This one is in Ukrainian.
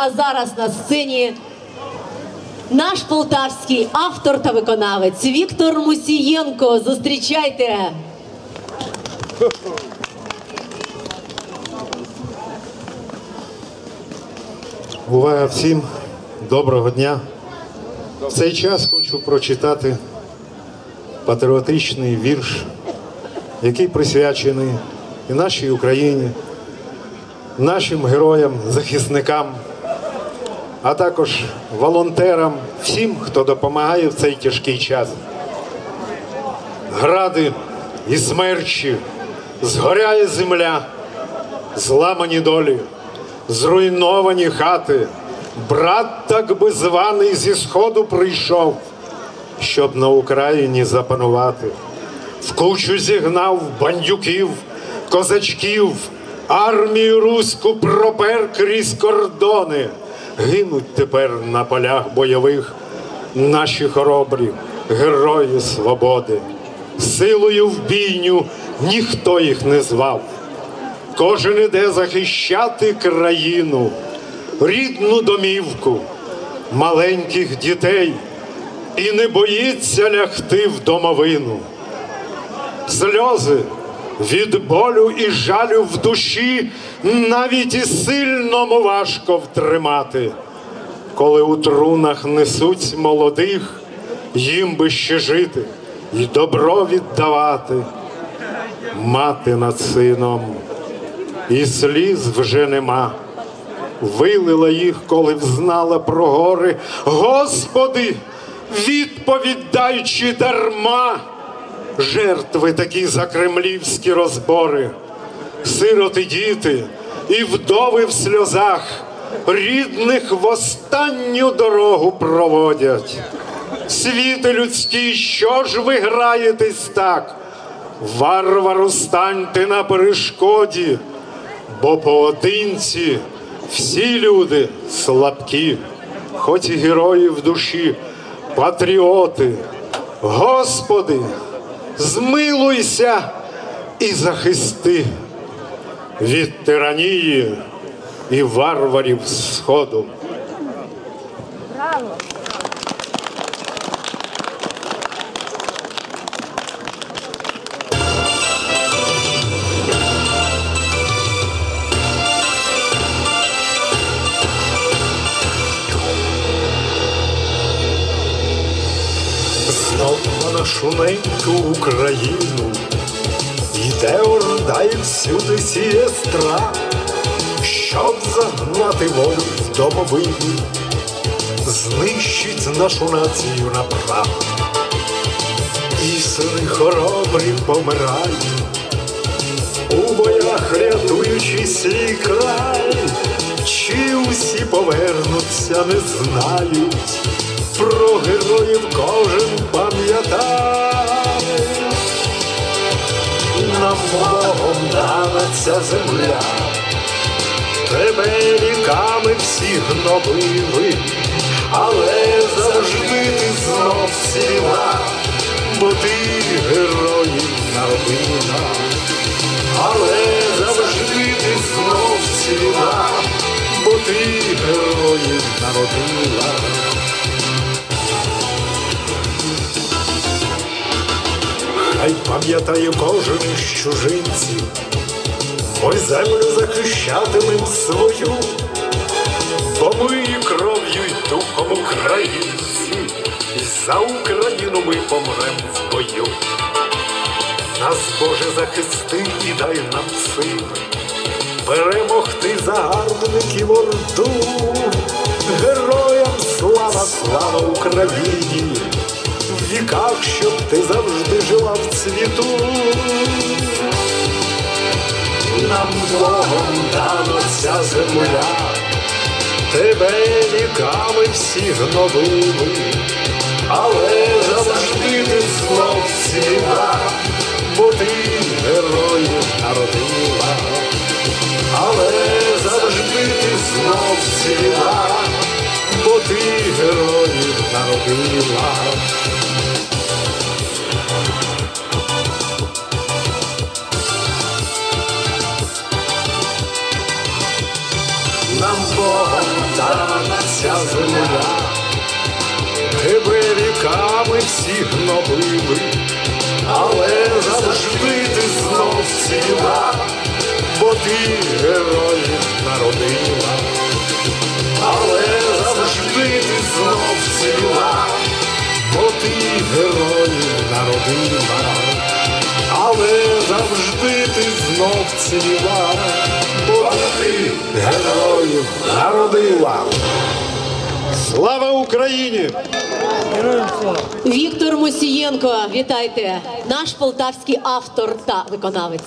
А зараз на сцені наш полтавський автор та виконавець Віктор Мусієнко. Зустрічайте! Увага всім, доброго дня. В цей час хочу прочитати патріотичний вірш, який присвячений і нашій Україні, нашим героям, захисникам, а також волонтерам, всім, хто допомагає в цей тяжкий час. Гради і смерчі, згоряє земля, зламані долі зруйновані хати. Брат, так би званий зі сходу прийшов, щоб на Україні запанувати. В кучу зігнав бандюків, козачків, армію руську пропер крізь кордони. Гинуть тепер на полях бойових наші хоробрі герої свободи. Силою в бійню ніхто їх не звав. Кожен іде захищати країну, рідну домівку, маленьких дітей і не боїться лягти в домовину. Сльози від болю і жалю в душі навіть і сильному важко втримати, коли у трунах несуть молодих, їм би ще жити і добро віддавати, мати над сином і сліз вже нема. Вилила їх, коли взнала про гори. Господи, відповідь дай чи дарма. Жертви такі за кремлівські розбори, сироти діти і вдови в сльозах, рідних в останню дорогу проводять. Світи людські, що ж ви граєтесь так? Варвару станьте на перешкоді бо поодинці всі люди слабкі, хоч і герої в душі, патріоти. Господи, змилуйся і захисти від тиранії і варварів Сходу. Браво! На нашу Україну йде орда і всюди сіє страх, щоб загнати волю в домовину, знищить нашу націю на прах. І сини хоробрі помирають, у боях рятуючи свій край, чи усі повернуться, не знають про героїв кожен Богом дана ця земля, тебе віками всі гнобили, але завжди ти знов ціла, бо ти героїв народила, але завжди ти знов ціла, бо ти героїв народила. Хай пам'ятає кожен із чужинців, бо землю захищатимем свою, бо ми і кров'ю й духом українці, і за Україну ми помрем в бою. Нас, Боже, захисти і дай нам сили, перемогти загарбників орду, героям слава, слава Україні! Віках, щоб ти завжди жила в цвіту. Нам Богом дано ця земля, тебе віками всі гнобили, але завжди ти знов ціла, бо ти героїв народила, але завжди ти знов ціла, бо ти героїв народила. нам Богом дана ця земля, тебе віками всі гнобили, але завжди ти знов ціла, бо ти героїв народила, але завжди ти знов ціла, бо ти героїв народила, але завжди ти знов ціла ти героїв народила. Слава Україні! Віктор Мусієнко, вітайте, наш полтавський автор та виконавець.